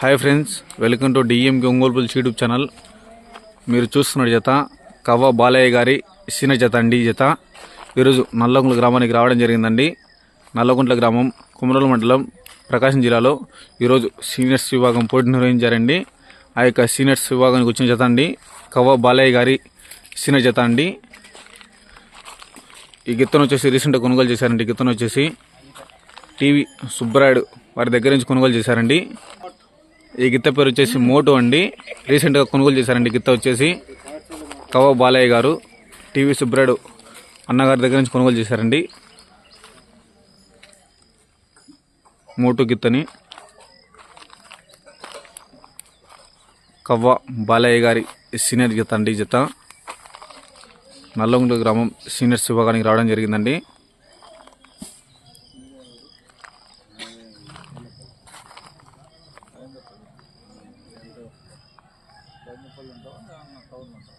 Hi friends welcome to డిఎంకి Ongole bulls YouTube channel. మీరు చూస్తున్న జత కవ్వ బాలయ్య గారి చిన్న జత అండి జత. ఈరోజు నల్లగుంట్ల గ్రామానికి రావడం జరిగిందండి. నల్లగుంట్ల గ్రామం కుమరల మండలం ప్రకాశం జిల్లాలో ఈరోజు సీనియర్స్ విభాగం పోటీ నిర్వహించారండి. ఆ యొక్క సీనియర్స్ విభాగానికి వచ్చిన జత అండి కవ్వ బాలయ్య గారి చిన్న జత అండి. ఈ గిత్తను వచ్చేసి రీసెంట్గా కొనుగోలు చేశారండి గిత్తను వచ్చేసి టీవీ సుబ్బరాయుడు వారి దగ్గర నుంచి కొనుగోలు చేశారండి. ఈ గిత్త పేరు వచ్చేసి మోటో అండి. రీసెంట్గా కొనుగోలు చేశారండి గిత్త వచ్చేసి. కవ బాలయ్య గారు టీవీ సుబ్రాడు అన్నగారి దగ్గర నుంచి కొనుగోలు చేశారండి. మోటో గిత్తని. కవ్వ బాలయ్య గారి సీనియర్ గిత్త అండి జిత్త జత గ్రామం సీనియర్స్ విభాగానికి రావడం జరిగిందండి. ఉంటాం టౌన్ ఉంటాం